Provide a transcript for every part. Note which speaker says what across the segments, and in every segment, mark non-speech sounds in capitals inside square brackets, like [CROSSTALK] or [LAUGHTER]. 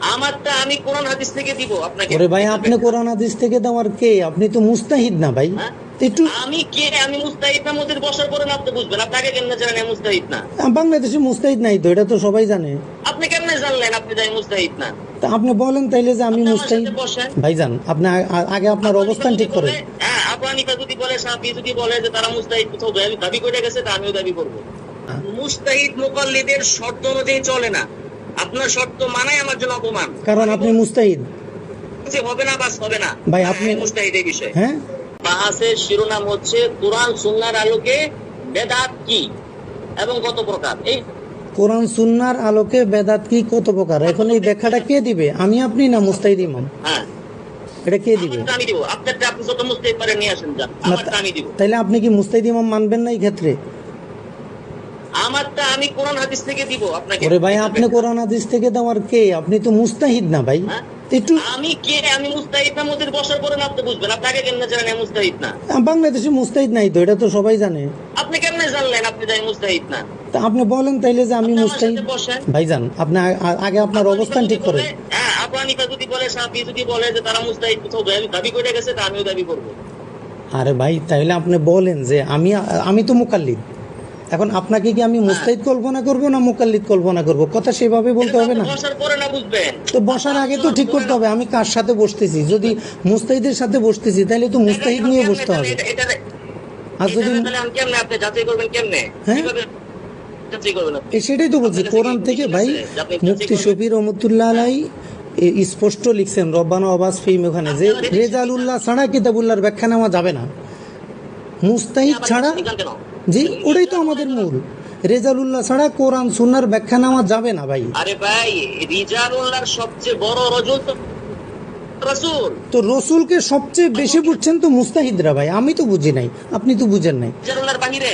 Speaker 1: আমারটা আমি কোরআন হাদিস থেকে দিব আপনাকে।
Speaker 2: ওরে ভাই আপনি কোরআন হাদিস থেকে দেওয়ার কে? আপনি তো মুস্তাহিদ না ভাই।
Speaker 1: হ্যাঁ?
Speaker 2: একটু
Speaker 1: আমি কে? আমি মুস্তাহিদ না মধ্যে বসার পরে আপনি বুঝবেন। আপনি আগে কেমনে জানেন আমি মুস্তাহিদ না?
Speaker 2: বাংলাদেশে মুস্তাহিদ নাই তো এটা তো সবাই জানে।
Speaker 1: আপনি কেমনে জানলেন আপনি যাই মুস্তাহিদ না?
Speaker 2: তা আপনি বলেন তাইলে যে আমি মুস্তাহিদ। ভাইজান আপনি আগে আপনার অবস্থান ঠিক করেন।
Speaker 1: হ্যাঁ হানিফা যদি বলে সাহাবী যদি বলে যে তারা মুস্তাহিদ কোথাও দাবি- দাবি করে গেছে তা আমিও দাবি করব। মুস্তাহিদ মুকাল্লিদের শর্ত অনুযায়ী চলে না। আপনার শর্ত মানাই আমার জন্য অপমান।
Speaker 2: কারণ আপনি মুস্তাহিদ।
Speaker 1: যে হবে না বাস হবে না।
Speaker 2: ভাই, আপনি-
Speaker 1: মুস্তাহিদ এই বিষয়ে।
Speaker 2: হ্যাঁ?
Speaker 1: বাহাসের শিরোনাম হচ্ছে কোরআন সুন্নার আলোকে বেদাত কি এবং কত প্রকার? এই
Speaker 2: কোরআন সুন্নার আলোকে বেদাত কি কত প্রকার? এখন এই ব্যাখ্যাটা কে দিবে? আমি আপনি না মুস্তাহিদ ইমাম?
Speaker 1: হ্যাঁ।
Speaker 2: এটা কে দিবে?
Speaker 1: দিব। আপনারটা আপনি যত মুস্তাহিদ পারে নিয়ে আসেন যা
Speaker 2: না,
Speaker 1: আমি দিব।
Speaker 2: তাইলে আপনি কি মুস্তাহিদ ইমাম মানবেন না এই ক্ষেত্রে?
Speaker 1: আমি কোরআন হাদিস থেকে দিব আপনাকে।
Speaker 2: ওরে ভাই আপনি কোরআন হাদিস থেকে দেওয়ার কে? আপনি তো মুস্তাহিদ না ভাই।
Speaker 1: হ্যাঁ?
Speaker 2: একটু
Speaker 1: আমি কে? আমি মুস্তাহিদ না মধ্যে বসার পরে আপনি বুঝবেন। আপনি আগে কেমনে জানেন মুস্তাহিদ না?
Speaker 2: বাংলাদেশে মুস্তাহিদ নাই তো এটা তো সবাই জানে।
Speaker 1: আপনি কেমনে জানলেন আপনি যাই মুস্তাহিদ না?
Speaker 2: তা আপনি বলেন তাইলে যে আমি মুস্তাহিদ। ভাইজান আপনি আগে আপনার অবস্থান ঠিক করেন
Speaker 1: হ্যাঁ হানিফা যদি বলে সাহাবী যদি বলে যে তারা মুস্তাহিদ কোথাও দাবি করে গেছে তা আমিও দাবি করব।
Speaker 2: আরে ভাই তাইলে আপনি বলেন যে আমি আমি তো মুকাল্লিদ। এখন আপনাকে কি আমি মুস্তাহিদ কল্পনা করব না মুকাল্লিদ কল্পনা করব? কথা সেভাবে বলতে হবে না। তো বসার আগে তো ঠিক করতে হবে আমি কার সাথে বসতেছি? যদি মুস্তাহিদের সাথে বসতেছি তাহলে তো মুস্তাহিদ নিয়ে বসতে হবে। আর যদি হ্যাঁ? সেটাই তো বলছি কোরআন থেকে ভাই মুফতি শফি রহমতুল্লাহ আলাই স্পষ্ট লিখছেন রব্বানা আবাস ফিম ওখানে যে রেজালুল্লাহ ছাড়া কিতাবুল্লাহর ব্যাখ্যা নেওয়া যাবে না। মুস্তাহিদ ছাড়া? জি ওটাই তো আমাদের মূল। রেজালুল্লাহ ছাড়া কোরআন সুন্নার ব্যাখ্যা নেওয়া যাবে না ভাই।
Speaker 1: আরে ভাই রিজালুল্লাহর সবচেয়ে বড় রজুল তো রাসূল।
Speaker 2: তো রসুলকে সবচেয়ে বেশি বুঝছেন তো মুস্তাহিদরা ভাই আমি তো বুঝি নাই আপনি তো বুঝেন নাই।
Speaker 1: রিজালুল্লাহর বাহিরে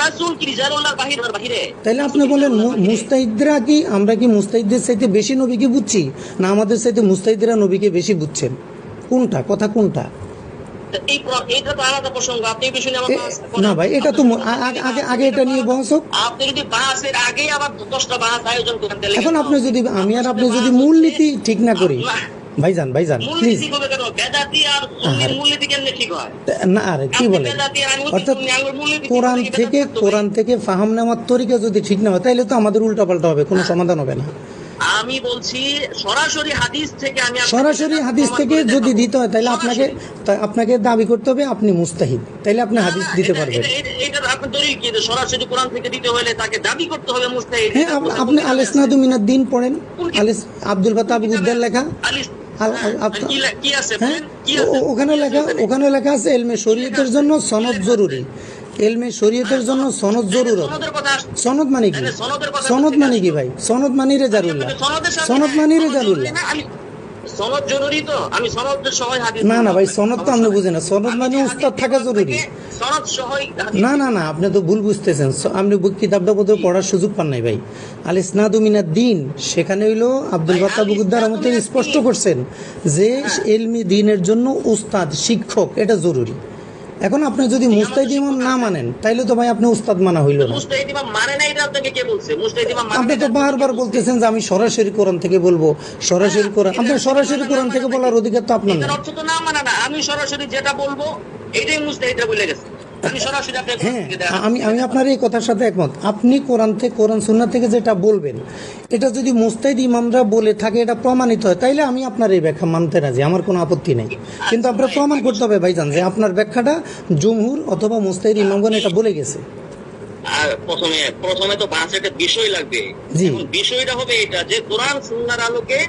Speaker 1: রাসূল কি রিজালুল্লাহর বাহিরে বাহিরে?
Speaker 2: তাইলে আপনি বলেন মুস্তাহিদরা কি আমরা কি মুস্তাহিদদের চাইতে বেশি নবীকে বুঝছি না আমাদের চাইতে মুস্তাহিদরা নবীকে বেশি বুঝছেন? কোনটা? কথা কোনটা? না ভাই এটা তো আগে আগে আগে এটা নিয়ে বহস
Speaker 1: আপনি যদি বাহাসের আগে আবার দশটা বাহাস আয়োজন করেন
Speaker 2: এখন আপনি যদি আমি আর আপনি যদি মূলনীতি ঠিক না করি। ভাইজান ভাইজান প্লিজ
Speaker 1: মূলনীতি হবে কেন? বেদাতি আর সুন্নির মূলনীতি কেমনে ঠিক
Speaker 2: না আরে কি বলে
Speaker 1: বেদাতি আর আমি
Speaker 2: অর্থাৎ
Speaker 1: সুন্নি, আমার মূলনীতি ঠিক
Speaker 2: কোরআন থেকে কোরআন থেকে ফাহাম নেওয়ার তরিকা যদি ঠিক না হয় তাহলে তো আমাদের উল্টাপাল্টা হবে কোনো সমাধান হবে না।
Speaker 1: আমি বলছি সরাসরি হাদিস থেকে আমি
Speaker 2: সরাসরি হাদিস থেকে যদি দিতে হয় তাহলে আপনাকে আপনাকে দাবি করতে হবে আপনি মুস্তাহিদ। তাইলে আপনি হাদিস দিতে পারবেন।
Speaker 1: এটা- এটা কি? সরাসরি কোরআন থেকে দিতে হলে তাকে দাবি করতে হবে মুস্তাহিদ।
Speaker 2: হ্যাঁ আপ- আপনি আলেসনাদু মিনাদ দিন পড়েন? আলেস আব্দুল গুদ্দের লেখা। আল-
Speaker 1: হ্যাঁ,
Speaker 2: আল- হ্যাঁ ওখানে লেখা ওখানে লেখা আছে এলমে শরীয়তের জন্য সনদ জরুরি। এলমে শরীয়তের জন্য সনদ জরুরত। সনদ মানে কি? সনদ মানে কি ভাই? সনদ মানে রেজারুল্লাহ
Speaker 1: সনদের
Speaker 2: সনদ মানে
Speaker 1: সনদ
Speaker 2: রেজারুল্লাহ
Speaker 1: জরুরি সনদ তো আমি সনদের সহায় হাদিস
Speaker 2: না না ভাই সনদ তো আপনি বুঝেন না। সনদ মানে উস্তাদ থাকা জরুরি।
Speaker 1: সনদ সহায়
Speaker 2: না না না আপনি তো ভুল বুঝতেছেন। আপনি কিতাবটা বোধহয় পড়ার সুযোগ পান নাই ভাই। আল ইসনাদু মিনাদ দিন সেখানে হইল আব্দুল
Speaker 1: আল
Speaker 2: বুকুদ্দার আমাদের স্পষ্ট করছেন যে এলমি দিনের জন্য উস্তাদ শিক্ষক এটা জরুরি। এখন আপনি যদি মুস্তাহিদ ইমাম না মানেন তাইলে তো ভাই আপনি উস্তাদ মানা হইল না।
Speaker 1: মুস্তাহিদ ইমাম মানে না এটা আপনাকে কে বলছে? মুস্তাহিদ ইমাম মানে
Speaker 2: আপনি তো বারবার বলতেছেন যে আমি সরাসরি কোরআন থেকে বলব সরাসরি কোরআন আপনি সরাসরি কোরআন থেকে বলার অধিকার তো আপনার না
Speaker 1: অর্থ তো না মানা না আমি সরাসরি যেটা বলব এটাই মুস্তাহিদরা বলে গেছে।
Speaker 2: হ্যাঁ আমি আমি আপনার এই কথার সাথে একমত। আপনি কোরআন থেকে কোরআন সুন্নাহ থেকে যেটা বলবেন এটা যদি মুস্তাহিদ ইমামরা বলে থাকে এটা প্রমাণিত হয় তাইলে আমি আপনার এই ব্যাখ্যা মানতে রাজি আমার কোনো আপত্তি নেই। কিন্তু আপনার প্রমাণ করতে হবে ভাইজান যে আপনার ব্যাখ্যাটা জমহুর অথবা মুস্তাহিদ ইমামগণ এটা বলে গেছে।
Speaker 1: আর প্রথমে প্রথমে তো একটা বিষয় লাগবে। বিষয়টা হবে এটা যে কোরআন সুন্নাহর আলোকে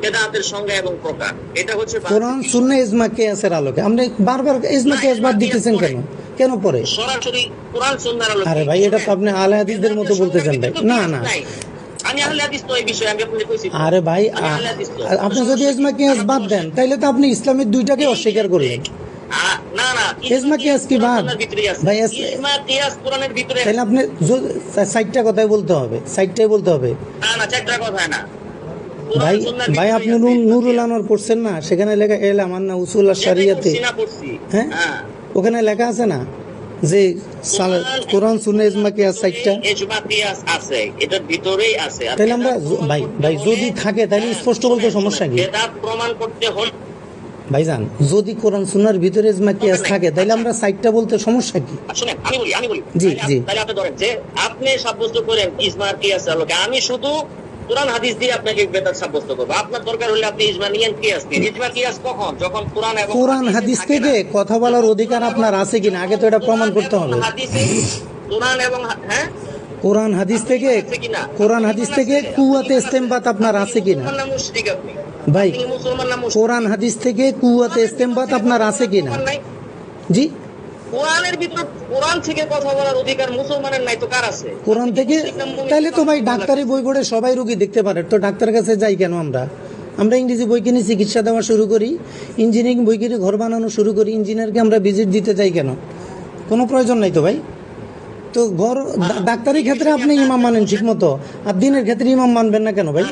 Speaker 1: বেদাতের সংজ্ঞা এবং প্রকার। এটা হচ্ছে
Speaker 2: কোরআন ইজমা কেয়াসের আলোকে। আপনি বারবার ইজমা কেয়াস বাদ দিতেছেন কেন? কেন পরে
Speaker 1: সরাসরি কোরআন সুন্নাহর আলোকে।
Speaker 2: আরে ভাই এটা তো আপনি আলে হাদিসদের মতো বলতেছেন ভাই। না না। আরে ভাই। আপনি যদি ইজমা কেয়াস বাদ দেন তাইলে তো আপনি ইসলামের দুইটাকে অস্বীকার করলেন।
Speaker 1: না না।
Speaker 2: ইজমা কিয়াস কি বাদ? ভাই, এস-
Speaker 1: ইজমা কিয়াস কোরআনের ভিতরে
Speaker 2: তাহলে আপনি সাইডটা কথাই বলতে হবে? সাইডটাই বলতে হবে।
Speaker 1: না না চারটা কথা না।
Speaker 2: ভাই ভাই আপনি
Speaker 1: ইজমা
Speaker 2: নুরুল আনোয়ার পড়ছেন না? সেখানে লেখা এল আমার না উসুল আর
Speaker 1: সেটাই
Speaker 2: শরিয়াতে। হ্যাঁ?
Speaker 1: হ্যাঁ।
Speaker 2: ওখানে লেখা আছে না? যে কোরআন সুন্নাহ ইজমা কিয়াস সাইটটা
Speaker 1: ইজমা কিয়াস আছে। এটার ভিতরেই আছে।
Speaker 2: তাহলে আমরা ভাই ভাই যদি থাকে তাহলে স্পষ্ট বলতে সমস্যা কি?
Speaker 1: বেদাত প্রমাণ করতে হলে
Speaker 2: ভাইজান যদি কোরআন সুন্নার ভিতরে ইজমা কিয়াস থাকে তাহলে আমরা সাইটটা বলতে সমস্যা কি?
Speaker 1: শুনেন আমি বলি আমি বলি।
Speaker 2: জি, জি।
Speaker 1: তাহলে আপনি ধরেন যে আপনি সাব্যস্ত করেন ইজমার কিয়াস আলোকে আমি শুধু কোরআন হাদিস দিয়ে আপনাকে বেদাত সাব্যস্ত করব। আপনার দরকার হলে আপনি ইজমা নিয়েন কিয়াস নিন ইজমা কিয়াস কখন? যখন কোরআন এবং
Speaker 2: কোরআন হাদিস
Speaker 1: থেকে।
Speaker 2: কথা বলার অধিকার আপনার আছে কিনা? আগে তো এটা প্রমাণ করতে
Speaker 1: কোরআন
Speaker 2: হবে
Speaker 1: হাদিসে কোরআন এবং হ্যাঁ?
Speaker 2: কোরআন হাদিস থেকে কোরআন হাদিস থেকে কুয়াতে ইস্তেমবাত আপনার আছে কিনা? ভাই? কোরআন হাদিস থেকে কুয়াতে ইস্তেমবাত আপনার আছে কিনা? জি?
Speaker 1: কোরআনের ভিতর কোরআন থেকে কথা বলার অধিকার মুসলমানের নাই তো কার আছে?
Speaker 2: কোরআন থেকে তাহলে তো ভাই ডাক্তারি বই পড়ে সবাই রোগী দেখতে পারে। তো ডাক্তার কাছে যাই কেন আমরা? আমরা ইংরেজি বই কিনে চিকিৎসা দেওয়া শুরু করি ইঞ্জিনিয়ারিং বই কিনে ঘর বানানো শুরু করি ইঞ্জিনিয়ারকে আমরা ভিজিট দিতে যাই কেন? কোনো প্রয়োজন নাই তো ভাই। তো ঘর ডাক্তারি ক্ষেত্রে আপনি ইমাম মানেন ঠিক মতো আর দিনের ক্ষেত্রে ইমাম মানবেন না কেন ভাই?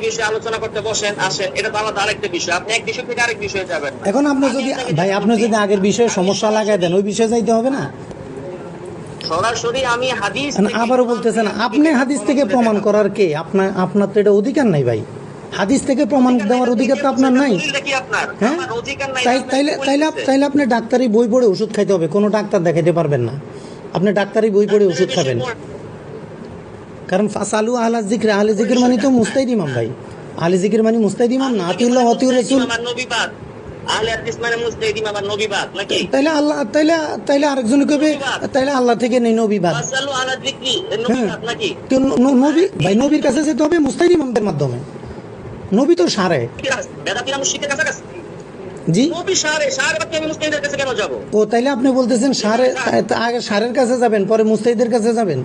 Speaker 1: এই বিষয়ে আলোচনা করতে বসেন আসেন। এটা তো আলাদা আরেকটা বিষয়। আপনি এক বিষয় থেকে আরেক বিষয়ে যাবেন
Speaker 2: এখন আপনি যদি ভাই আপনি যদি আগের বিষয়ে সমস্যা লাগাই দেন ওই বিষয়ে যাইতে হবে না?
Speaker 1: সরাসরি আমি হাদিস থেকে-
Speaker 2: আবারও বলতেছেন আপনি হাদিস থেকে প্রমাণ করার কে? আপনার আপনার তো এটা অধিকার নাই ভাই। হাদিস থেকে প্রমাণ দেওয়ার অধিকার তো আপনার নাই। হ্যাঁ? তাইলে তাইলে আপনি ডাক্তারি বই পড়ে ওষুধ খাইতে হবে কোনো ডাক্তার দেখাইতে পারবেন না। আপনি ডাক্তারি বই পড়ে ওষুধ খাবেন। কারণ ফাসালু আহলা জিক্র আহলে জিকির মানে তো মুস্তাইদ ইমাম ভাই। আহলে জিকির মানে মুস্তাইদ ইমাম না আতিউল্লাহ অতিউর রসুল। তাইলে আল্লাহ তাইলে তাইলে আরেকজন কবে তাইলে আল্লাহ থেকে নেই নবীবাদ নবী ভাই নবীর কাছে যেতে হবে মুস্তাইদ ইমামদের মাধ্যমে। নবী তো সারে। জি? ও তাইলে আপনি বলতেছেন সারে আগে সারের কাছে যাবেন পরে মুস্তাইদের কাছে যাবেন?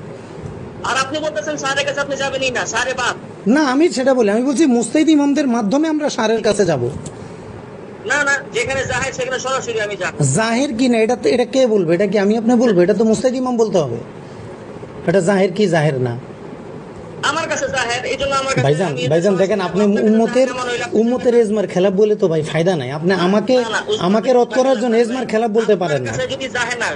Speaker 1: আর আপনি বলতেছেন সারে কাছে আপনি যাবেনই না সারে বাদ।
Speaker 2: না আমি সেটা বলি আমি বলছি মুস্তাইদ ইমামদের মাধ্যমে আমরা সারের কাছে যাব।
Speaker 1: না না যেখানে জাহের সেখানে সরাসরি আমি যাব।
Speaker 2: জাহের কি না এটা এটা কে বলবে? এটা কি আমি আপনি বলব? এটা তো মুস্তাইদ ইমাম বলতে হবে। এটা জাহের কি জাহের না?
Speaker 1: আমার কাছে জাহের আমার কাছে
Speaker 2: ভাইজান ভাইজান দেখেন আপনি উম্মতের উম্মতের এজমার খেলাপ বলে তো ভাই ফায়দা নাই। আপনি আমাকে আমাকে রদ করার জন্য এজমার খেলাপ বলতে পারেন না।
Speaker 1: যদি জাহের না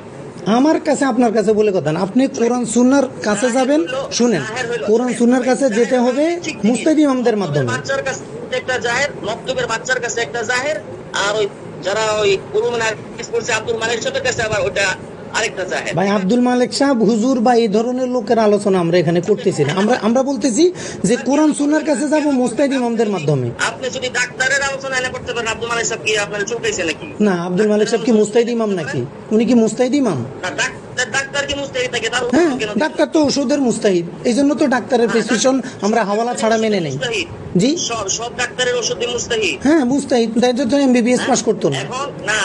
Speaker 2: আমার কাছে, আপনার কাছে বলে কথা না। আপনি কোরআন, সুন্নার কাছে যাবেন, শুনেন। কোরআন সুনার কাছে যেতে হবে মুস্তাদি ইমামদের মাধ্যমে।
Speaker 1: বাচ্চার কাছে একটা জাহের, মক্তবের বাচ্চার কাছে একটা জাহের, আর ওই যারা ওই কুরুমানার পড়ছে আব্দুল মালিক সাথে কাছে আবার ওটা
Speaker 2: ভাই আব্দুল মালিক সাহেব হুজুর বা এই ধরনের লোকের আলোচনা আমরা এখানে করতেছি না। আমরা আমরা বলতেছি যে কোরআন সুন্নার কাছে যাব মুস্তাইদ ইমামদের মাধ্যমে।
Speaker 1: আপনি যদি ডাক্তারের আলোচনা এনে করতে পারেন আব্দুল মালিক সাহেব কি আপনার চলতেছে নাকি?
Speaker 2: না আব্দুল মালিক সাহেব কি মুস্তাইদ ইমাম নাকি? উনি কি ইমাম?
Speaker 1: মুস্তাহিদ তার
Speaker 2: হ্যাঁ ডাক্তার তো ওষুধের মুস্তাহিদ। এই জন্য তো ডাক্তারের প্রেসক্রিপশন আমরা হাওয়ালা ছাড়া মেনে নেই। জি?
Speaker 1: সব ডাক্তারের ওষুধ মুস্তাহিদ।
Speaker 2: হ্যাঁ মুস্তাহিদ। তাই তো এমবিবিএস পাস করতো না।
Speaker 1: না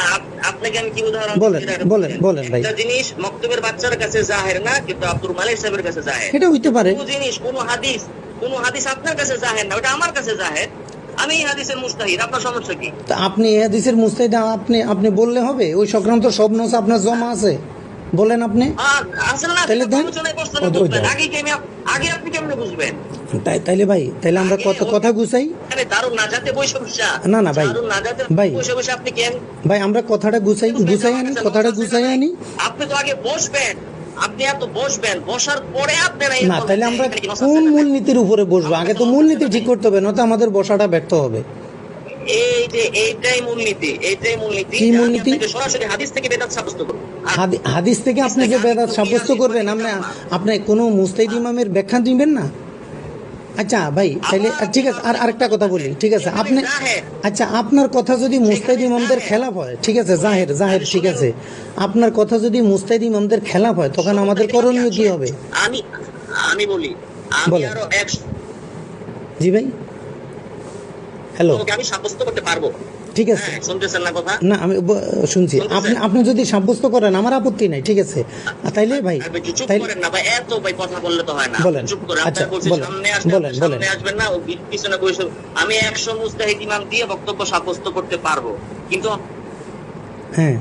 Speaker 1: আপনাকে আমি কি উদাহরণ
Speaker 2: বলেন, বলেন, বলেন ভাই।
Speaker 1: একটা জিনিস মক্তবের বাচ্চার কাছে জাহের না কিন্তু আব্দুল মালিক সাহেবের কাছে জাহের।
Speaker 2: এটা হইতে পারে।
Speaker 1: কোন জিনিস কোন হাদিস কোন হাদিস আপনার কাছে জাহের না ওটা আমার কাছে জাহের। আমি হাদিসের মুস্তাহিদ আপনার সমস্যা কি?
Speaker 2: আপনি হাদিসের মুস্তাহিদ আপনি আপনি বললে হবে? ওই সংক্রান্ত সব নোস আপনার জমা আছে। বলেন আপনি। তাহলে দেন।
Speaker 1: আগে আপনি কেমনে বুঝবেন?
Speaker 2: তাই তাইলে ভাই তাইলে আমরা কত কথা গুছাই। না, না, ভাই। ভাই। ভাই আমরা কথাটা গুছাই গুছাই আনি কথাটা গুছাই আনি।
Speaker 1: আপনি তো আগে বসবেন। আপনি এত বসবেন। বসার পরে আপনারা
Speaker 2: না তাহলে আমরা কোন? মূলনীতির উপরে বসবো? আগে তো মূলনীতি ঠিক করতে হবে নয়তো আমাদের বসাটা ব্যর্থ হবে।
Speaker 1: এই যে এইটাই মূলনীতি এইটাই মূলনীতি।
Speaker 2: কি মূলনীতি?
Speaker 1: সরাসরি হাদিস থেকে বেদাত সাব্যস্ত করব।
Speaker 2: হাদিস থেকে আপনি যে বেদাত সাব্যস্ত করবেন আপনি আপনি কোনো মুস্তাহিদ ইমামের ব্যাখ্যা দিবেন না? আচ্ছা ভাই তাহলে ঠিক আছে আর আরেকটা কথা বলি ঠিক আছে আপনি আচ্ছা আপনার কথা যদি মুস্তাহিদ ইমামদের খেলাফ হয় ঠিক আছে জাহের জাহের ঠিক আছে আপনার কথা যদি মুস্তাহিদ ইমামদের খেলাফ হয় তখন আমাদের করণীয় কি হবে?
Speaker 1: আমি আমি বলি আমি আরও
Speaker 2: জি ভাই। হ্যালো
Speaker 1: আমি সাব্যস্ত করতে পারব।
Speaker 2: ঠিক আছে।
Speaker 1: হ্যাঁ না
Speaker 2: আমি শুনছি। আপনি আপনি যদি সাব্যস্ত করেন আমার আপত্তি নাই ঠিক আছে। তাইলে ভাই
Speaker 1: আর ভাই, চুপ
Speaker 2: তাইলে
Speaker 1: না ভাই এত ভাই কথা বললে তো হয় না।
Speaker 2: বলেন। আচ্ছা, বলেন, বলেন, বলেন।
Speaker 1: আমি একশো মুস্তাহিদ ইমাম দিয়ে বক্তব্য সাব্যস্ত করতে পারব। কিন্তু
Speaker 2: হ্যাঁ।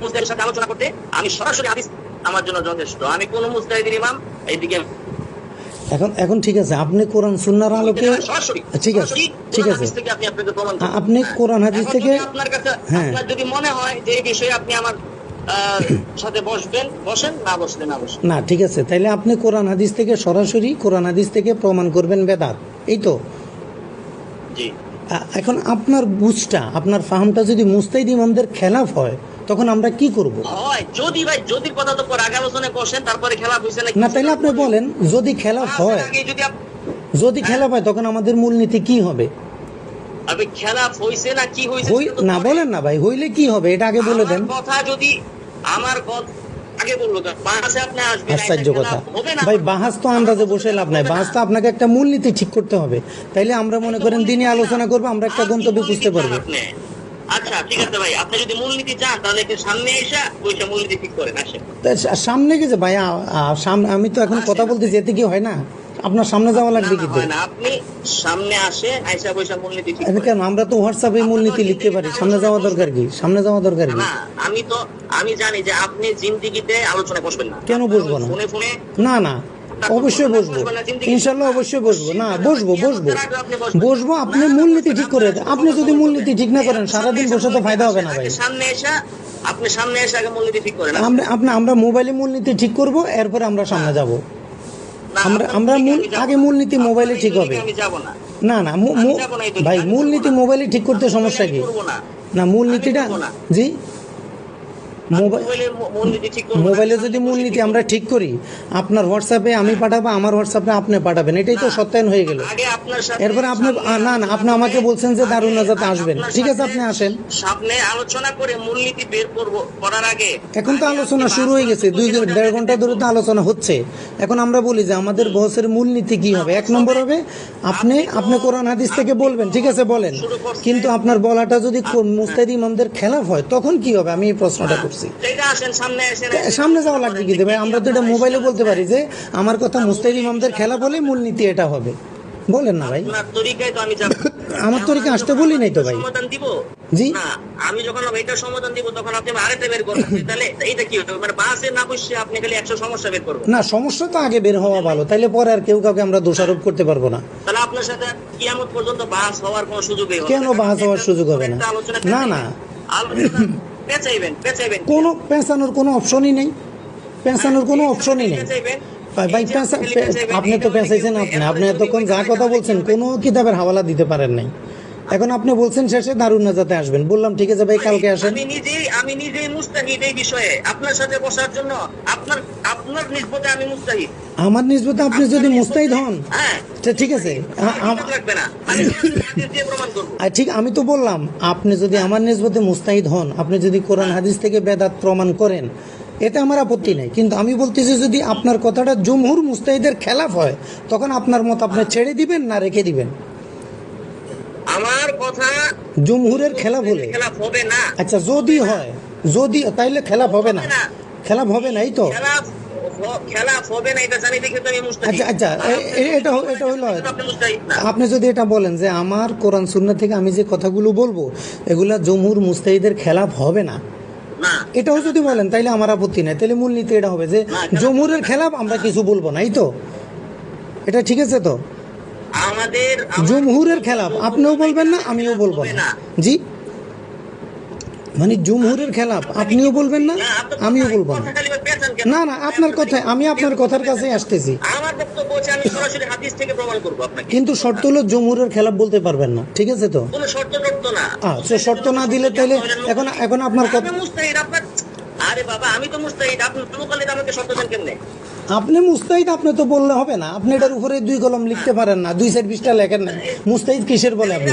Speaker 1: মুস্তাহিদের সাথে আলোচনা করতে আমি সরাসরি হাদিস আমার জন্য যথেষ্ট। আমি কোন মুস্তাহিদের ইমাম এইদিকে
Speaker 2: এখন এখন ঠিক আছে আপনি কোরআন সুন্নার আলোকে ঠিক আছে ঠিক আছে।
Speaker 1: আপনি
Speaker 2: কোরআন হাদিস থেকে হ্যাঁ।
Speaker 1: যদি মনে হয় যে এই বিষয়ে আপনি আমার সাথে বসবেন বসেন না বসলে না বসেন।
Speaker 2: না ঠিক আছে তাইলে আপনি কোরআন হাদিস থেকে সরাসরি কোরআন হাদিস থেকে প্রমাণ করবেন বেদাত এই তো?
Speaker 1: জি।
Speaker 2: এখন আপনার বুঝটা আপনার ফাহামটা যদি মুস্তাইদ ইমামদের খেলাফ হয় তখন আমরা কি করব?
Speaker 1: হয় যদি ভাই যদি কথা তো পরে আগে আলোচনায় বসেন তারপরে খেলা হয়েছে নাকি?
Speaker 2: না তাইলে আপনি বলেন যদি খেলাফ হয়
Speaker 1: যদি
Speaker 2: যদি খেলাফ হয় তখন আমাদের মূলনীতি কি হবে?
Speaker 1: আপনি খেলা হয়েছে না কি
Speaker 2: না বলেন না ভাই হইলে কি হবে? এটা আগে বলে দেন।
Speaker 1: আমার কথা যদি আমার কথা আগে বলল কেন? আপনি আসবেন
Speaker 2: আশ্চর্য কথা।
Speaker 1: খেলা হবে না
Speaker 2: ভাই বাহাস তো আন্দাজে বসে লাভ নাই। বাহাস তো আপনাকে একটা মূলনীতি ঠিক করতে হবে। তাইলে আমরা মনে করেন দিনে আলোচনা করব আমরা একটা গন্তব্য বুঝতে পারব।
Speaker 1: আচ্ছা ঠিক আছে ভাই। আপনি যদি মূলনীতি চান তাহলে একটু সামনে এসে ওইটা মূলনীতি ঠিক করেন আসেন।
Speaker 2: সামনে গেছে ভাই সামনে আমি তো এখন কথা বলতে যেতে কি হয় না? আপনার সামনে যাওয়া লাগবে
Speaker 1: না। আপনি সামনে আসে আইসা বৈশা মূলনীতি ঠিক
Speaker 2: কেন? আমরা তো হোয়াটসঅ্যাপে মূলনীতি লিখতে পারি। সামনে যাওয়া দরকার কি? সামনে যাওয়া দরকার কি?
Speaker 1: না আমি তো আমি জানি যে আপনি জিন্দিগিতে আলোচনা বসবেন না।
Speaker 2: কেন বসবো না?
Speaker 1: ফোনে ফোনে
Speaker 2: না না। অবশ্যই বসবো। ইনশাল্লাহ অবশ্যই বসবো। না বসবো বসবো। বসবো আপনি মূলনীতি ঠিক করে আপনি যদি মূলনীতি ঠিক না করেন সারাদিন বসে তো ফায়দা হবে না ভাই।
Speaker 1: সামনে এসে আপনি সামনে এসে আগে মূলনীতি ঠিক করেন।
Speaker 2: আমরা আপনি আমরা মোবাইলে মূলনীতি ঠিক করব এরপরে আমরা সামনে যাব। আমরা আমরা মূল আগে। মূলনীতি মোবাইলে ঠিক হবে।
Speaker 1: না।
Speaker 2: না ভাই মূলনীতি মোবাইলে ঠিক করতে সমস্যা কি?
Speaker 1: না।
Speaker 2: মূলনীতিটা। জি? মোবাইল যদি মূলনীতি আমরা ঠিক করি আপনার হোয়াটসঅ্যাপে আমি পাঠাবো আমার হোয়াটসঅ্যাপে আপনি পাঠাবেন। এটাই তো সত্যায়ন হয়ে গেল। এরপরে আপনি না না আপনি আমাকে বলছেন যে দারুণ নাজাতে আসবেন। ঠিক আছে আপনি আসেন।
Speaker 1: সামনে আলোচনা করে মূলনীতি বের করব করার আগে
Speaker 2: এখন তো আলোচনা শুরু হয়ে গেছে দুই দেড় ঘণ্টা ধরে তো আলোচনা হচ্ছে। এখন আমরা বলি যে আমাদের বসের মূলনীতি কি হবে? এক নম্বর হবে আপনি আপনি কোরআন হাদিস থেকে বলবেন ঠিক আছে বলেন। কিন্তু আপনার বলাটা যদি মুস্তাদি ইমামদের খেলাফ হয় তখন কি হবে? আমি এই প্রশ্নটা করছি।
Speaker 1: আসেন সামনে
Speaker 2: যাওয়া লাগবে কি ভাই আমরা তো এটা মোবাইলে বলতে পারি যে আমার কথা মুস্তাহিদ ইমামদের খেলা বলে মূলনীতি এটা হবে। বলেন না ভাই। [LAUGHS] আমার তরিকা আসতে বলি নাই তো ভাই।
Speaker 1: সমাধান দিব?
Speaker 2: জি।
Speaker 1: না আমি যখন এটা সমাধান দিব তখন আপনি আরেকটা বের করবেন। [LAUGHS] তাহলে এটা কি হবে মানে বাসে না বসে আপনি খালি একশো সমস্যা বের করবেন।
Speaker 2: না সমস্যা তো আগে বের হওয়া ভালো। তাইলে পরে আর কেউ কাউকে আমরা দোষারোপ করতে পারব না।
Speaker 1: তাহলে আপনার সাথে কিয়ামত পর্যন্ত বাস হওয়ার কোনো সুযোগই হবে
Speaker 2: কেন বাস হওয়ার সুযোগ হবে না? না, না। কোনো পেঁচানোর কোনো অপশনই নেই। পেঁচানোর কোনো অপশনই নেই। ভাই ভাই আপনি তো পেঁচাইছেন আপনি। আপনি এতক্ষণ যা কথা বলছেন কোনো কিতাবের হাওয়ালা দিতে পারেন নাই। এখন আপনি বলছেন শেষে দারুণ নাজাতে আসবেন। বললাম ঠিক আছে ভাই কালকে আসেন।
Speaker 1: আমি নিজেই আমি নিজেই মুস্তাহিদ এই বিষয়ে। আপনার সাথে বসার জন্য আপনার আপনার নিসবতে আমি মুস্তাহিদ।
Speaker 2: আমার নিজবতে আপনি যদি মুস্তাহিদ হন
Speaker 1: হ্যাঁ।
Speaker 2: ঠিক আছে। আ- আ-
Speaker 1: লাগবে না। আমি দিয়ে প্রমাণ করব।
Speaker 2: আর ঠিক আমি তো বললাম আপনি যদি আমার নিজবতে মুস্তাহিদ হন আপনি যদি কোরআন হাদিস থেকে বেদাত প্রমাণ করেন এতে আমার আপত্তি নেই। কিন্তু আমি বলতেছি যদি আপনার কথাটা জমহুর মুস্তাহিদের খেলাফ হয় তখন আপনার মত আপনি ছেড়ে দিবেন না রেখে দিবেন?
Speaker 1: আমার কথা
Speaker 2: জমহুরের খেলাফ হলে।
Speaker 1: খেলাফ হবে না।
Speaker 2: আচ্ছা যদি হয় যদি তাইলে খেলাফ হবে না। খেলাফ হবে নাই তো?
Speaker 1: খেলাফ আপনি
Speaker 2: যদি এটা বলেন যে আমার কোরআন সুন্না থেকে আমি যে কথাগুলো বলব এগুলা জমহুর মুস্তাহিদের খেলাফ হবে না।
Speaker 1: না।
Speaker 2: এটাও যদি বলেন তাইলে আমার আপত্তি নাই। তাহলে মূলনীতি এটা হবে যে জমহুরের খেলাফ আমরা কিছু বলব নাই তো? এটা ঠিক আছে তো?
Speaker 1: আমাদের
Speaker 2: জমহুরের খেলাফ আপনিও বলবেন না আমিও বলব না। জি? মানে জমহুরের খেলাফ আপনিও বলবেন না আমিও বলব না? না না আপনার কথায় আমি আপনার কথার কাছে আসতেছি। কিন্তু শর্ত হলো জমহুরের খেলাফ বলতে পারবেন না ঠিক আছে তো?
Speaker 1: শর্ত না।
Speaker 2: আচ্ছা শর্ত না দিলে তাহলে এখন এখন আপনার কথা
Speaker 1: আরে বাবা আমি তো মুস্তাহিদ আপনি আমাকে শর্ত দেন কেমনে?
Speaker 2: আপনি মুস্তাহিদ আপনি তো বললে হবে না। আপনি এটার উপরে দুই কলম লিখতে পারেন না। দুই সাইড বিশটা লেখেন না। মুস্তাহিদ কিসের বলে আপনি?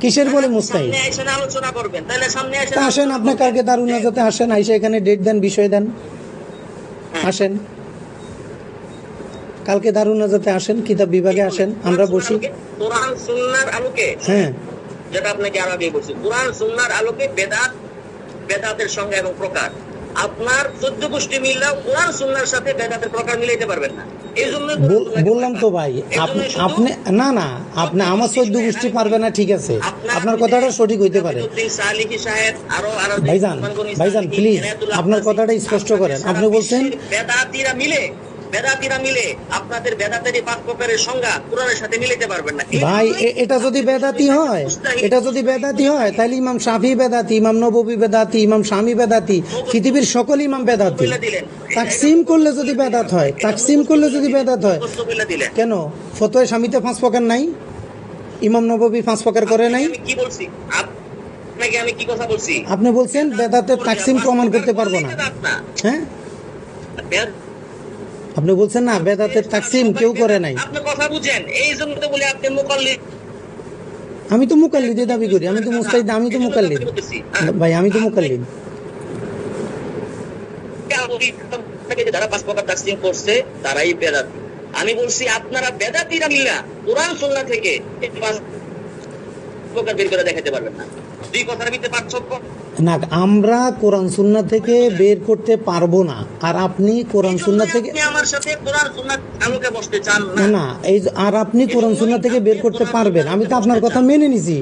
Speaker 2: কিসের বলে মুস্তাহিদ? আসেন আপনি কালকে দারুণ নাজাতে আসেন আইসা এখানে ডেট দেন বিষয় দেন। আসেন। কালকে দারুণ নাজাতে আসেন কিতাব বিভাগে আসেন আমরা বসি।
Speaker 1: কোরআন সুন্নাহর আলোকে
Speaker 2: হ্যাঁ।
Speaker 1: যেটা আপনাকে আরও আগে বলছি কোরআন সুন্নাহর আলোকে বেদাত বেদাতের সঙ্গে এবং প্রকার। আপনার চোদ্দ গোষ্ঠী মিললেও কোরআন সুন্নার সাথে বেদাতের প্রকার মিলাইতে পারবেন না।
Speaker 2: বললাম তো ভাই আপনি না না আপনি আমার চোদ্দ গোষ্ঠী পারবে না ঠিক আছে। আপনার কথাটা সঠিক হইতে পারে। ভাইজান, ভাইজান, প্লিজ আপনার কথাটা স্পষ্ট করেন। আপনি বলছেন-
Speaker 1: মিলে বেদাতিরা মিলে আপনাদের বেদাতের এই সংজ্ঞা কোরআনের সাথে মিলাতে পারবেন না।
Speaker 2: ভাই এটা যদি বেদাতি হয় এটা যদি বেদাতি হয় তাহলে ইমাম শাফি বেদাতি ইমাম নববী বেদাতি ইমাম স্বামী বেদাতি পৃথিবীর সকল ইমাম বেদাতি। তাকসিম করলে যদি বেদাত হয় তাকসিম করলে যদি বেদাত হয় কেন? ফতোয় স্বামীতে পাঁচ প্রকার নাই ইমাম নববী পাঁচ প্রকার করে নাই।
Speaker 1: কি বলছি? আপনাকে আমি কি কথা বলছি?
Speaker 2: আপনি বলছেন বেদাতের তাকসিম প্রমাণ করতে পারব না। হ্যাঁ? আপনি বলছেন না বেদাতের তাকসিম কেউ করে নাই।
Speaker 1: আপনি কথা বুঝেন এই জন্য তো বলে আপনি মুকাল্লিদ।
Speaker 2: আমি তো মুকাল্লিদে দাবি করি আমি তো মুস্তাহিদ আমি তো মুকাল্লিদ। ভাই আমি তো মুকাল্লিদ।
Speaker 1: যারা পাঁচ প্রকার তাকসিম করছে তারাই বেদাত। আমি বলছি আপনারা বেদাতিরা মিল্লা কোরআন সুন্নাহ থেকে পাঁচ প্রকার বের করে দেখাতে পারবেন না। দুই কথার ভিতরে পার্থক্য?
Speaker 2: না আমরা কোরআন সুন্না থেকে বের করতে পারব না। আর আপনি কোরআন সুন্না থেকে
Speaker 1: আমার সাথে কোরআন সুন্নাহ আলোকে বসতে চান
Speaker 2: না।
Speaker 1: না
Speaker 2: না এই আর আপনি কোরআন সুন্না থেকে বের করতে পারবেন। আমি তো আপনার কথা মেনে নিছি।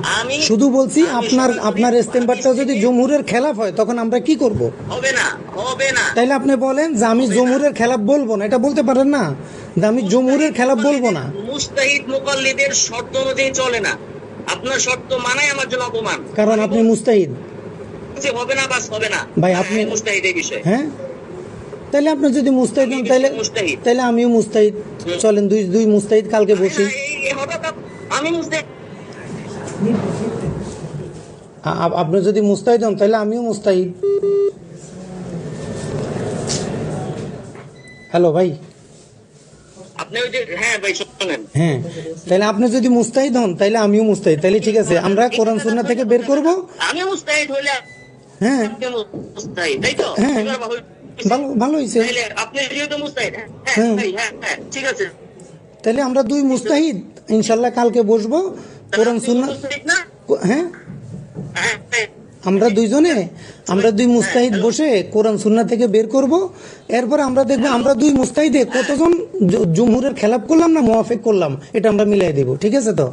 Speaker 2: শুধু বলছি আপনার আপনার ইস্তেমবারটা যদি জমহুরের খেলাফ হয় তখন আমরা কি করব?
Speaker 1: হবে না হবে না।
Speaker 2: তাইলে আপনি বলেন যে আমি জমহুরের খেলাফ বলব না। এটা বলতে পারেন না যে আমি জমহুরের খেলাফ বলব না।
Speaker 1: মুস্তাহিদ মুকাল্লিদের শর্ত অনুযায়ী চলে না। আপনার শর্ত মানাই আমার জন্য অপমান।
Speaker 2: কারণ আপনি মুস্তাহিদ।
Speaker 1: যে হবে না বাস হবে না
Speaker 2: ভাই, আপনি-
Speaker 1: মুস্তাহিদ এই বিষয়ে।
Speaker 2: হ্যাঁ? তাইলে আপনি যদি মুস্তাহিদ হন
Speaker 1: মুস্তাহিদ।
Speaker 2: তাইলে আমিও মুস্তাহিদ। চলেন দুই দুই মুস্তাহিদ কালকে বসি।
Speaker 1: আমি মুস্তাহিদ।
Speaker 2: আপনি যদি মুস্তাহিদ হন তাহলে আমিও মুস্তাহিদ। হ্যালো ভাই।
Speaker 1: আপনি ওই যে হ্যাঁ ভাই শোনেন।
Speaker 2: হ্যাঁ তাহলে আপনি যদি মুস্তাহিদ হন তাহলে আমিও মুস্তাহিদ। তাহলে ঠিক আছে আমরা কোরআন সুন্নাহ থেকে বের করব।
Speaker 1: আমি মুস্তাহিদ হইলে
Speaker 2: হ্যাঁ।
Speaker 1: মুস্তাহিদ তাই তো?
Speaker 2: হ্যাঁ।
Speaker 1: ভালো-
Speaker 2: ভালো ভালো হয়েছে
Speaker 1: আপনি যেহেতু মুস্তাহিদ হ্যাঁ,
Speaker 2: হ্যাঁ।
Speaker 1: হ্যাঁ। ভাই, হ্যাঁ হ্যাঁ ঠিক আছে।
Speaker 2: তাহলে আমরা দুই মুস্তাহিদ ইনশাল্লাহ কালকে বসবো। কোরআন
Speaker 1: আপনি
Speaker 2: সুন্নাহ
Speaker 1: মুস্তাহিদ না?
Speaker 2: হ্যাঁ।
Speaker 1: হ্যাঁ হ্যাঁ।
Speaker 2: আমরা দুইজনে আমরা দুই মুস্তাহিদ বসে কোরআন সুন্না থেকে বের করব। এরপর আমরা দেখব আমরা দুই মুস্তাহিদে কতজন জমহুরের খেলাপ করলাম না মোয়াফেক করলাম? এটা আমরা মিলাই দেব ঠিক আছে তো?